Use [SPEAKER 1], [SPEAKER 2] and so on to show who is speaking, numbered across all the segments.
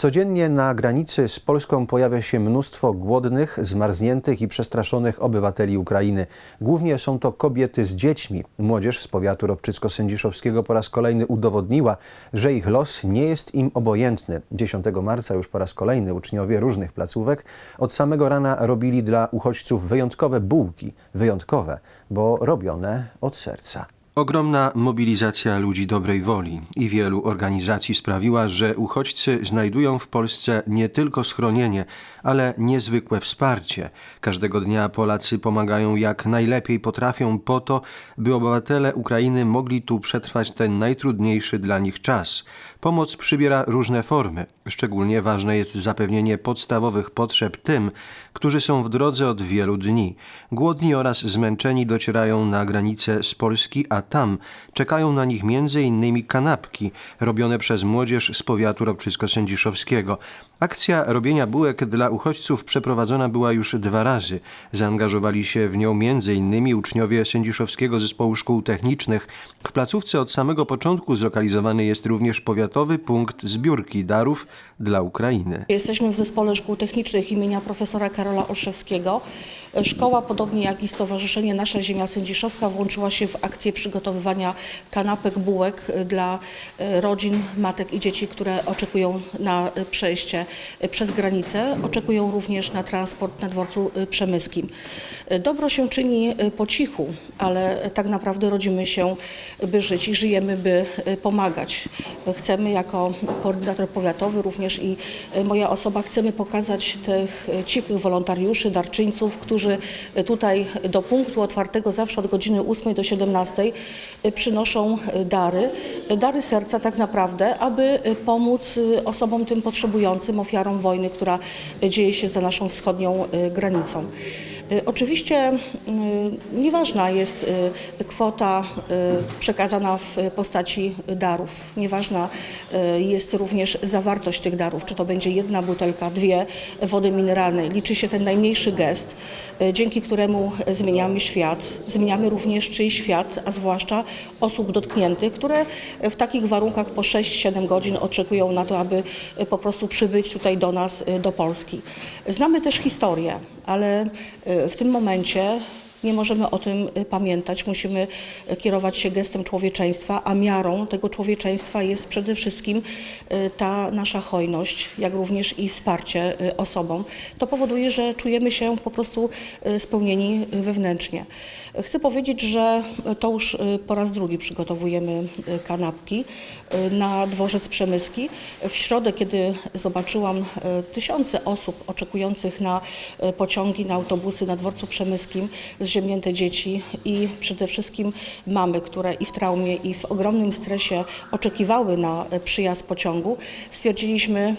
[SPEAKER 1] Codziennie na granicy z Polską pojawia się mnóstwo głodnych, zmarzniętych i przestraszonych obywateli Ukrainy. Głównie są to kobiety z dziećmi. Młodzież z powiatu ropczycko-sędziszowskiego po raz kolejny udowodniła, że ich los nie jest im obojętny. 10 marca już po raz kolejny uczniowie różnych placówek od samego rana robili dla uchodźców wyjątkowe bułki. Wyjątkowe, bo robione od serca. Ogromna mobilizacja ludzi dobrej woli i wielu organizacji sprawiła, że uchodźcy znajdują w Polsce nie tylko schronienie, ale niezwykłe wsparcie. Każdego dnia Polacy pomagają jak najlepiej potrafią po to, by obywatele Ukrainy mogli tu przetrwać ten najtrudniejszy dla nich czas. Pomoc przybiera różne formy. Szczególnie ważne jest zapewnienie podstawowych potrzeb tym, którzy są w drodze od wielu dni. Głodni oraz zmęczeni docierają na granicę z Polski, a tam czekają na nich m.in. kanapki robione przez młodzież z powiatu ropczycko-sędziszowskiego. Akcja robienia bułek dla uchodźców przeprowadzona była już dwa razy. Zaangażowali się w nią m.in. uczniowie Sędziszowskiego Zespołu Szkół Technicznych. W placówce od samego początku zlokalizowany jest również powiatowy punkt zbiórki darów dla Ukrainy.
[SPEAKER 2] Jesteśmy w Zespole Szkół Technicznych imienia profesora Karola Olszewskiego. Szkoła, podobnie jak i Stowarzyszenie Nasza Ziemia Sędziszowska, włączyła się w akcję przygotowywania kanapek, bułek dla e, rodzin, matek i dzieci, które oczekują na e, przejście przez granicę. Oczekują również na transport na dworcu przemyskim. Dobro się czyni po cichu, ale tak naprawdę rodzimy się, by żyć i żyjemy, by pomagać. Chcemy jako koordynator powiatowy, również i moja osoba, chcemy pokazać tych cichych wolontariuszy, darczyńców, którzy tutaj do punktu otwartego zawsze od godziny 8 do 17 e, przynoszą e, dary, e, dary serca tak naprawdę, aby pomóc osobom tym potrzebującym, ofiarom wojny, która dzieje się za naszą wschodnią granicą. E, Oczywiście y, nieważna jest y, kwota y, przekazana w postaci darów. Nieważna y, jest również zawartość tych darów, czy to będzie jedna butelka, dwie wody mineralnej. Liczy się ten najmniejszy gest, y, dzięki któremu zmieniamy świat. Zmieniamy również czyjś świat, a zwłaszcza osób dotkniętych, które w takich warunkach po 6-7 godzin oczekują na to, aby y, po prostu przybyć tutaj do nas, y, do Polski. Znamy też historię, ale y, w tym momencie nie możemy o tym y, pamiętać. Musimy y, kierować się gestem człowieczeństwa, a miarą tego człowieczeństwa jest przede wszystkim y, ta nasza hojność, jak również i wsparcie osobom. To powoduje, że czujemy się po prostu spełnieni wewnętrznie. Chcę powiedzieć, że to już po raz drugi przygotowujemy kanapki na dworzec Przemyski. W środę, kiedy zobaczyłam tysiące osób oczekujących na pociągi, na autobusy na dworcu Przemyskim, zziemnięte dzieci i przede wszystkim mamy, które i w traumie, i w ogromnym stresie oczekiwały na przyjazd pociągu, stwierdziliśmy,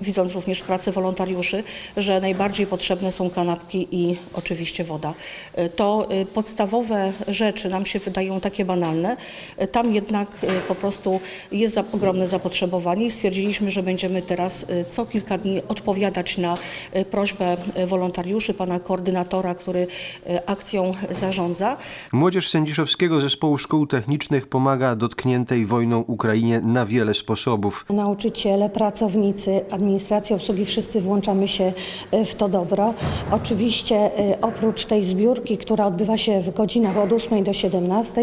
[SPEAKER 2] widząc również pracę wolontariuszy, że najbardziej potrzebne są kanapki i oczywiście woda. Y, To y, podstawowe rzeczy nam się wydają takie banalne, y, tam jednak po prostu jest za, ogromne zapotrzebowanie i stwierdziliśmy, że będziemy teraz co kilka dni odpowiadać na prośbę wolontariuszy, pana koordynatora, który akcją zarządza.
[SPEAKER 1] Młodzież Sędziszowskiego Zespołu Szkół Technicznych pomaga dotkniętej wojną Ukrainie na wiele sposobów.
[SPEAKER 3] Nauczyciele, pracownicy, administracja, obsługi, wszyscy włączamy się e, w to dobro. Oczywiście e, oprócz tej zbiórki, która odbywa się w godzinach od 8 do 17,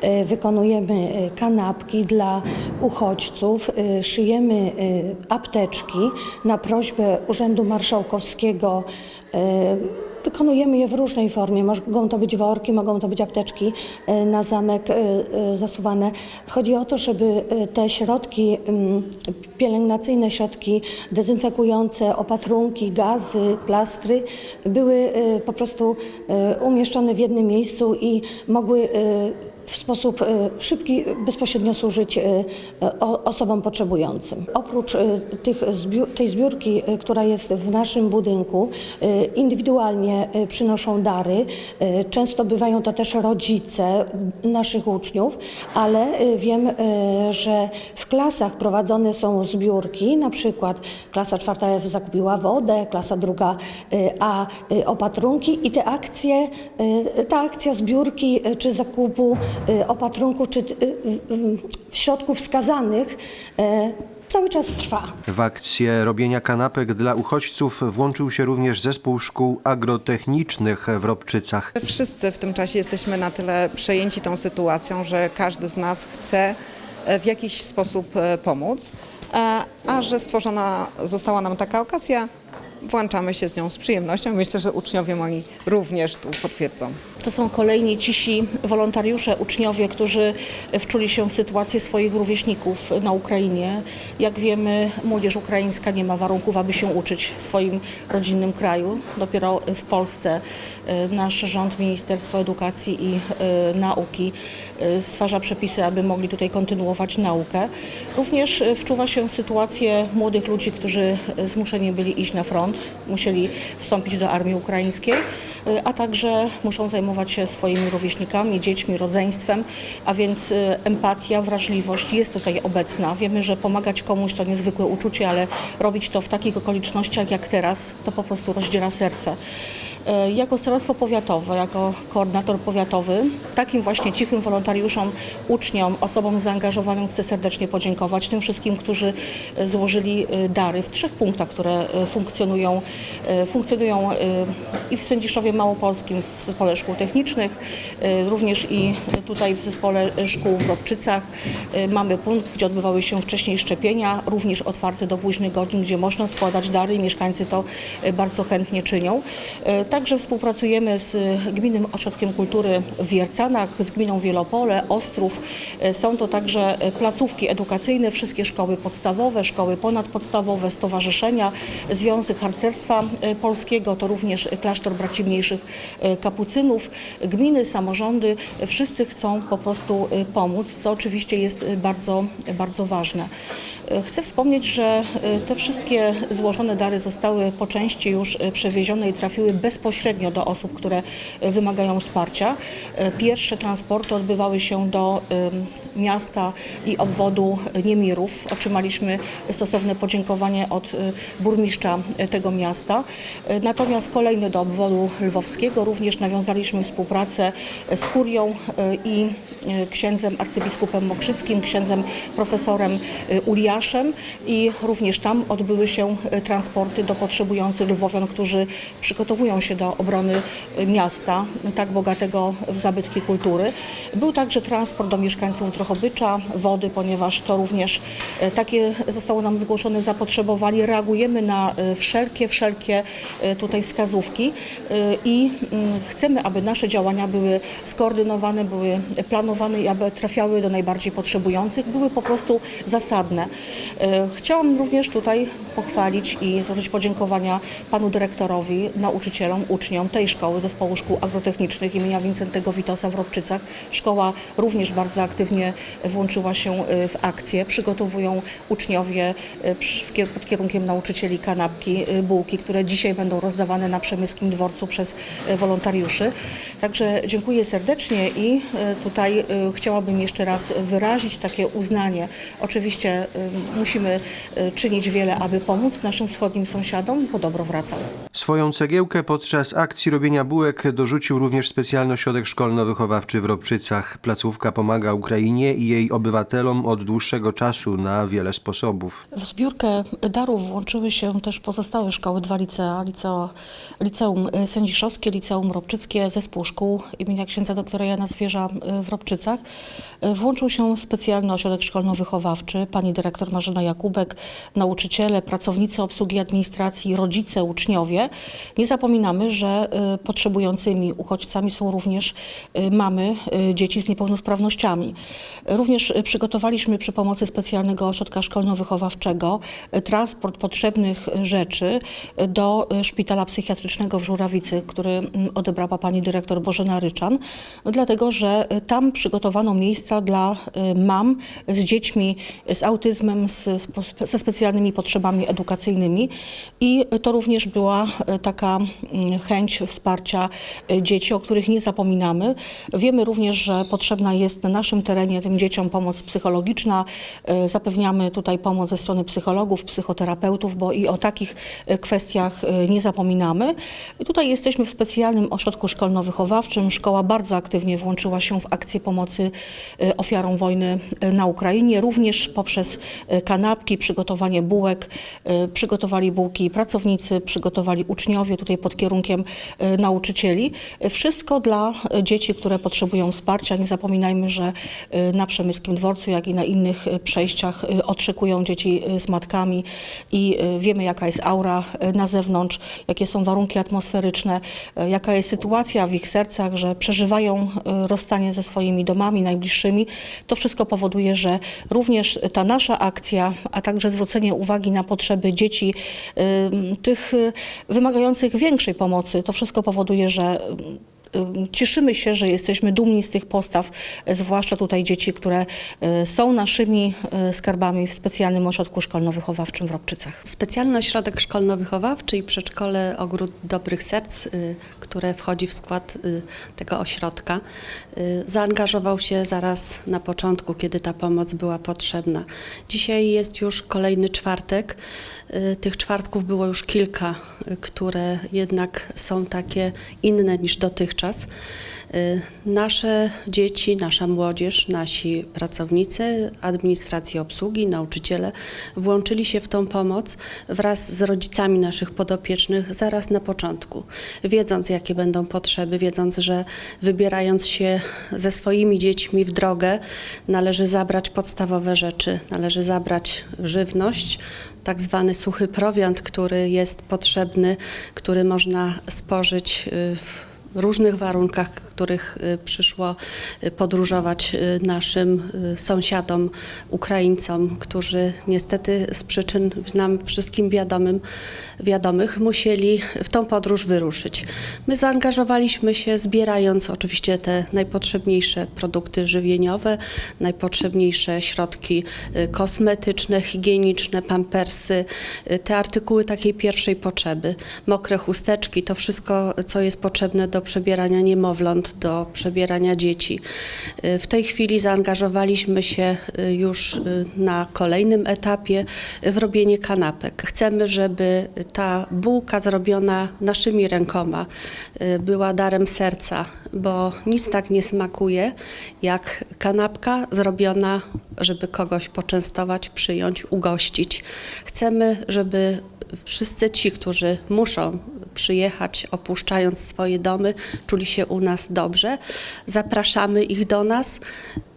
[SPEAKER 3] e, wykonujemy kanapki dla uchodźców, szyjemy apteczki na prośbę Urzędu Marszałkowskiego. Wykonujemy je w różnej formie. Mogą to być worki, mogą to być apteczki e, na zamek e, e, zasuwane. Chodzi o to, żeby te środki mm, pielęgnacyjne, środki dezynfekujące, opatrunki, gazy, plastry były po prostu umieszczone w jednym miejscu i mogły w sposób e, szybki bezpośrednio służyć o- osobom potrzebującym. Oprócz zbió- tej zbiórki, która jest w naszym budynku, indywidualnie przynoszą dary. Często bywają to też rodzice naszych uczniów, ale wiem, że w klasach prowadzone są zbiórki, na przykład klasa czwarta F zakupiła wodę, klasa druga A opatrunki i te akcje, ta akcja zbiórki czy zakupu opatrunku czy e, w- w- środków wskazanych e, cały czas trwa.
[SPEAKER 1] W akcję robienia kanapek dla uchodźców włączył się również zespół szkół agrotechnicznych w Robczycach.
[SPEAKER 4] Wszyscy w tym czasie jesteśmy na tyle przejęci tą sytuacją, że każdy z nas chce e, w jakiś sposób e, pomóc, a, a że stworzona została nam taka okazja, włączamy się z nią z przyjemnością. Myślę, że uczniowie moi również tu potwierdzą.
[SPEAKER 2] To są kolejni cisi wolontariusze, uczniowie, którzy wczuli się w sytuację swoich rówieśników na Ukrainie. Jak wiemy, młodzież ukraińska nie ma warunków, aby się uczyć w swoim rodzinnym kraju. Dopiero w Polsce e, nasz rząd, Ministerstwo Edukacji i e, Nauki e, stwarza przepisy, aby mogli tutaj kontynuować naukę. Również wczuwa się w sytuację młodych ludzi, którzy zmuszeni byli iść na front, musieli wstąpić do armii ukraińskiej, e, a także muszą zajmować się swoimi rówieśnikami, dziećmi, rodzeństwem, a więc e, empatia, wrażliwość jest tutaj obecna. Wiemy, że pomagać komuś to niezwykłe uczucie, ale robić to w takich okolicznościach jak teraz, to po prostu rozdziera serce. E, Jako starostwo powiatowe, jako koordynator powiatowy, takim właśnie cichym wolontariuszom, uczniom, osobom zaangażowanym chcę serdecznie podziękować. Tym wszystkim, którzy e, złożyli e, dary w trzech punktach, które funkcjonują, funkcjonują i w Sędziszowie Małopolskim, w Zespole Szkół Technicznych, również i tutaj w Zespole Szkół w Robczycach. Mamy punkt, gdzie odbywały się wcześniej szczepienia, również otwarty do późnych godzin, gdzie można składać dary i mieszkańcy to bardzo chętnie czynią. Także współpracujemy z Gminnym Ośrodkiem Kultury w Wiercanach, z Gminą Wielopole, Ostrów. Są to także placówki edukacyjne, wszystkie szkoły podstawowe, szkoły ponadpodstawowe, stowarzyszenia, Związek Harcerstwa Polskiego, to również klasztor braci mniejszych kapucynów, gminy, samorządy, wszyscy chcą po prostu pomóc, co oczywiście jest bardzo, bardzo ważne. Chcę wspomnieć, że te wszystkie złożone dary zostały po części już przewiezione i trafiły bezpośrednio do osób, które e, wymagają wsparcia. E, Pierwsze transporty odbywały się do miasta i obwodu Niemirów. Otrzymaliśmy stosowne podziękowanie od e, burmistrza e, tego miasta. E, Natomiast kolejne do obwodu lwowskiego. Również nawiązaliśmy współpracę e, z kurią e, i e, księdzem arcybiskupem Mokrzyckim, księdzem profesorem e, Uliaszem i również tam odbyły się e, transporty do potrzebujących lwowian, którzy przygotowują się do obrony miasta, tak bogatego w zabytki kultury. Był także transport do mieszkańców Drohobycza, wody, ponieważ to również e, takie zostało nam zgłoszone zapotrzebowanie. Reagujemy na e, wszelkie, wszelkie e, tutaj wskazówki i mm, chcemy, aby nasze działania były skoordynowane, były planowane i aby trafiały do najbardziej potrzebujących, były po prostu zasadne. Chciałam również tutaj pochwalić i złożyć podziękowania panu dyrektorowi, nauczycielom, uczniom tej szkoły, Zespołu Szkół Agrotechnicznych imienia Wincentego Witosa w Robczycach. Szkoła również bardzo aktywnie włączyła się e, w akcję. Przygotowują uczniowie kier- pod kierunkiem nauczycieli kanapki, e, bułki, które dzisiaj będą rozdawane na Przemyskim Dworcu przez wolontariuszy. Także dziękuję serdecznie i tutaj chciałabym jeszcze raz wyrazić takie uznanie. Oczywiście musimy czynić wiele, aby pomóc naszym wschodnim sąsiadom, bo dobro wraca.
[SPEAKER 1] Swoją cegiełkę podczas akcji robienia bułek dorzucił również specjalny ośrodek szkolno-wychowawczy w Robczycach. Placówka pomaga Ukrainie i jej obywatelom od dłuższego czasu na wiele sposobów.
[SPEAKER 2] W zbiórkę darów włączyły się też pozostałe szkoły, dwa licea, liceo, Liceum Sędziszowskie, Liceum Robczyckie, Zespół Szkół imienia księdza doktora Jana Zwierza w Robczycach. Włączył się specjalny ośrodek szkolno-wychowawczy, pani dyrektor Marzena Jakubek, nauczyciele, pracownicy obsługi administracji, rodzice, uczniowie. Nie zapominamy, że y, potrzebującymi uchodźcami są również y, mamy y, dzieci z niepełnosprawnościami. Również przygotowaliśmy przy pomocy specjalnego ośrodka szkolno-wychowawczego transport potrzebnych rzeczy do szpitala psychiatrycznego w Żurawicy, który mm, odebrała pani dyrektor Bożena Ryczan, dlatego że tam przygotowano miejsca dla mam z dziećmi z autyzmem, z, ze specjalnymi potrzebami edukacyjnymi i to również była taka mm, chęć wsparcia y, dzieci, o których nie zapominamy. Wiemy również, że potrzebna jest na naszym terenie tym dzieciom pomoc psychologiczna. Y, Zapewniamy tutaj pomoc ze strony psychologów, psychoterapeutów, bo i o takich y, kwestiach nie zapominamy. Tutaj jesteśmy w specjalnym ośrodku szkolno-wychowawczym. Szkoła bardzo aktywnie włączyła się w akcję pomocy ofiarom wojny na Ukrainie, również poprzez kanapki, przygotowanie bułek. Przygotowali bułki pracownicy, przygotowali uczniowie tutaj pod kierunkiem y, nauczycieli. Y, Wszystko dla dzieci, które potrzebują wsparcia. Nie zapominajmy, że y, na Przemyskim Dworcu, jak i na innych y, przejściach otrzykują dzieci z matkami i wiemy, jaka jest aura na zewnątrz, jakie są warunki atmosferyczne, jaka jest sytuacja w ich sercach, że przeżywają rozstanie ze swoimi domami najbliższymi. To wszystko powoduje, że również ta nasza akcja, a także zwrócenie uwagi na potrzeby dzieci, tych wymagających większej to wszystko powoduje, że y, y, cieszymy się, że jesteśmy dumni z tych postaw, y, zwłaszcza tutaj dzieci, które y, są naszymi y, skarbami w specjalnym ośrodku szkolno-wychowawczym w Robczycach.
[SPEAKER 5] Specjalny ośrodek szkolno-wychowawczy i przedszkole Ogród Dobrych Serc, które wchodzi w skład tego ośrodka, zaangażował się zaraz na początku, kiedy ta pomoc była potrzebna. Dzisiaj jest już kolejny czwartek. Y, Tych czwartków było już kilka, y, które jednak są takie inne niż dotychczas. Y, Nasze dzieci, nasza młodzież, nasi pracownicy administracji obsługi, nauczyciele włączyli się w tą pomoc wraz z rodzicami naszych podopiecznych zaraz na początku, wiedząc jakie będą potrzeby, wiedząc, że wybierając się ze swoimi dziećmi w drogę, należy zabrać podstawowe rzeczy, należy zabrać żywność, tak zwany suchy prowiant, który jest potrzebny, który można spożyć y, w różnych warunkach, których y, przyszło y, podróżować y, naszym sąsiadom, Ukraińcom, którzy niestety z przyczyn nam wszystkim wiadomym, wiadomych musieli w tą podróż wyruszyć. My zaangażowaliśmy się zbierając oczywiście te najpotrzebniejsze produkty żywieniowe, najpotrzebniejsze środki kosmetyczne, higieniczne, pampersy, te artykuły takiej pierwszej potrzeby, mokre chusteczki, to wszystko, co jest potrzebne do przebierania niemowląt, do przebierania dzieci. Y, W tej chwili zaangażowaliśmy się y, już y, na kolejnym etapie w robienie kanapek. Chcemy, żeby ta bułka zrobiona naszymi rękoma była darem serca, bo nic tak nie smakuje jak kanapka zrobiona, żeby kogoś poczęstować, przyjąć, ugościć. Chcemy, żeby wszyscy ci, którzy muszą przyjechać, opuszczając swoje domy, czuli się u nas dobrze. Zapraszamy ich do nas,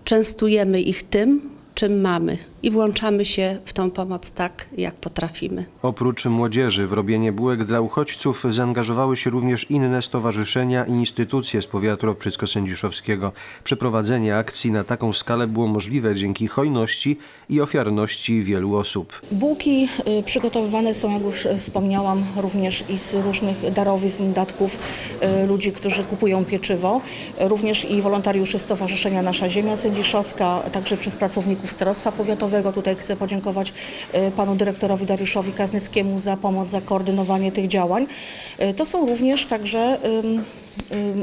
[SPEAKER 5] częstujemy ich tym, czym mamy i włączamy się w tą pomoc tak, jak potrafimy.
[SPEAKER 1] Oprócz młodzieży w robienie bułek dla uchodźców zaangażowały się również inne stowarzyszenia i instytucje z powiatu ropczycko-sędziszowskiego. Przeprowadzenie akcji na taką skalę było możliwe dzięki hojności i ofiarności wielu osób.
[SPEAKER 2] Bułki y, przygotowywane są, jak już y, wspomniałam, również i z różnych darowizn, datków y, ludzi, którzy kupują pieczywo, również i wolontariuszy Stowarzyszenia Nasza Ziemia Sędziszowska, także przez pracowników Starostwa Powiatowego. Tutaj chcę podziękować y, panu dyrektorowi Dariuszowi Kaznyckiemu za pomoc, za koordynowanie tych działań. Y, To są również także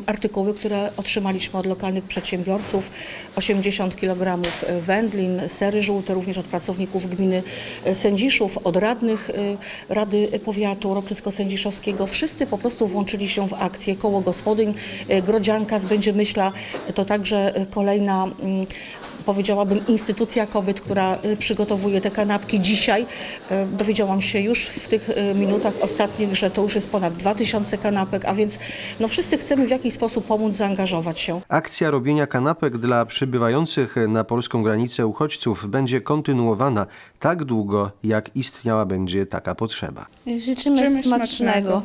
[SPEAKER 2] artykuły, które otrzymaliśmy od lokalnych przedsiębiorców. 80 kg wędlin, sery żółte, również od pracowników gminy y, Sędziszów, od radnych y, Rady Powiatu Ropczycko-Sędziszowskiego. Wszyscy po prostu włączyli się w akcję. Koło gospodyń y, Grodzianka z Będziemyśla to także y, kolejna powiedziałabym, instytucja kobiet, która y, przygotowuje te kanapki. Dzisiaj y, dowiedziałam się już w tych y, minutach ostatnich, że to już jest ponad 2000 kanapek, a więc no wszyscy chcemy w jakiś sposób pomóc, zaangażować się.
[SPEAKER 1] Akcja robienia kanapek dla przybywających na polską granicę uchodźców będzie kontynuowana tak długo, jak istniała będzie taka potrzeba.
[SPEAKER 6] Życzymy,
[SPEAKER 7] Życzymy
[SPEAKER 6] smacznego.
[SPEAKER 7] smacznego.